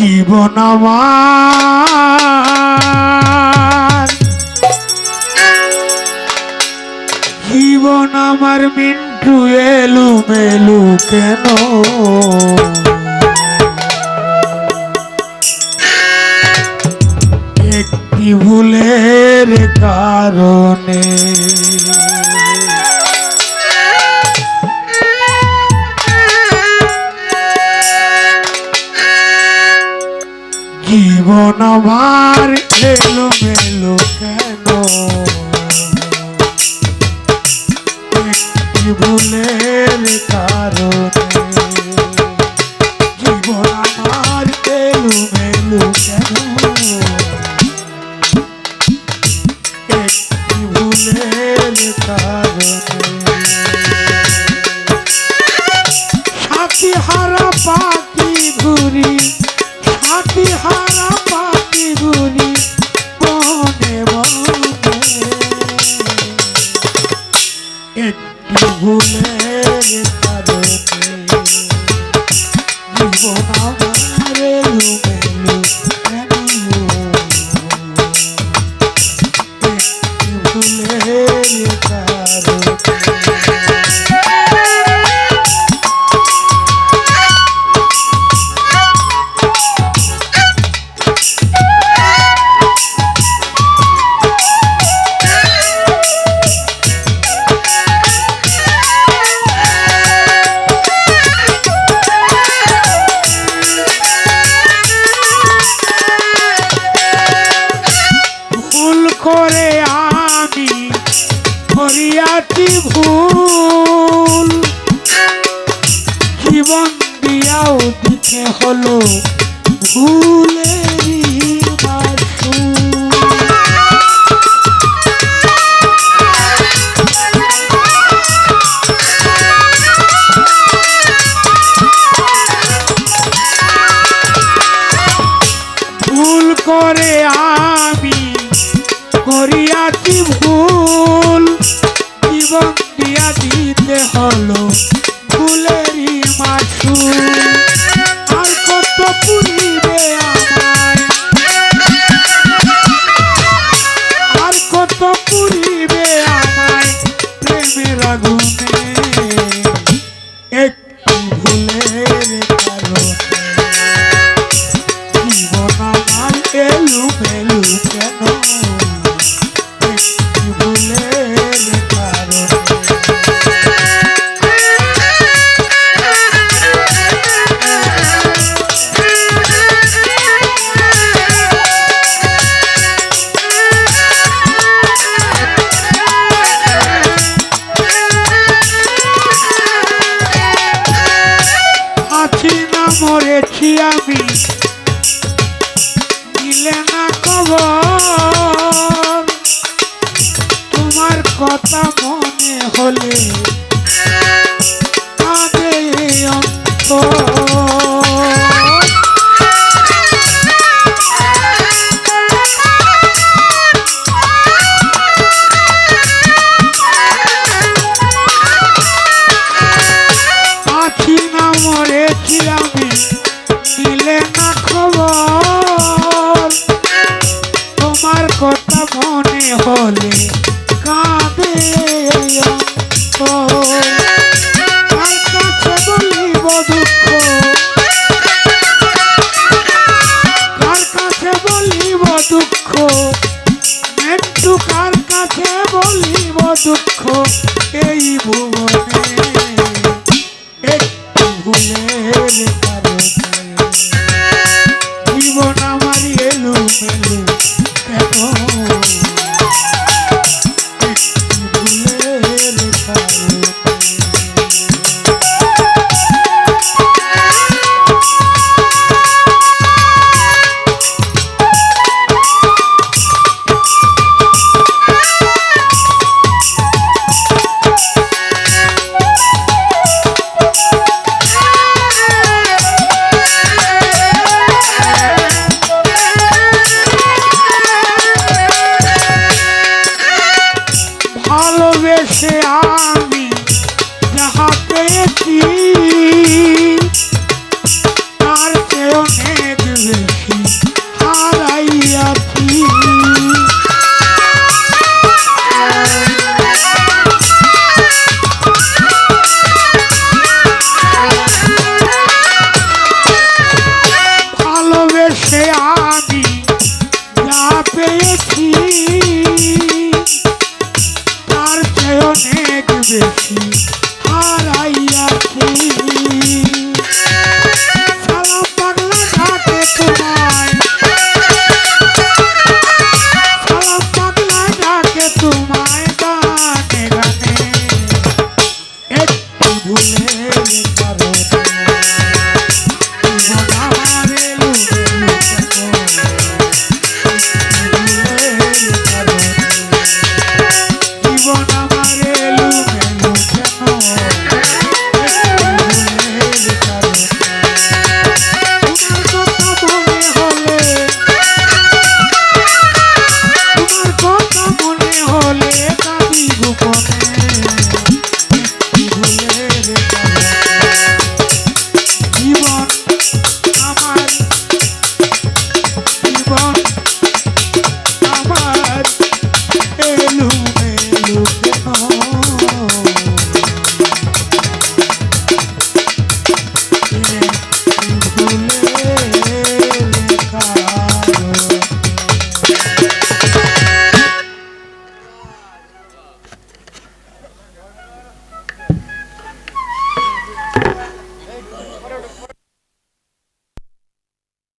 জীবন আমার জীবন আমার মিন্টু এলু মেলু কেন? একটি ভুলের কারণে মন আমার এলো মেলো কেন ভুলের কারণ? 我宝。একটি ভুল। জীবন দিয়াও দিতে হলো ভুলে করে আমি করিয়াছি ভুল। জীবন দিয়া দিতে হলো কথা মনে হলে ভুলে রেখে 吃啊。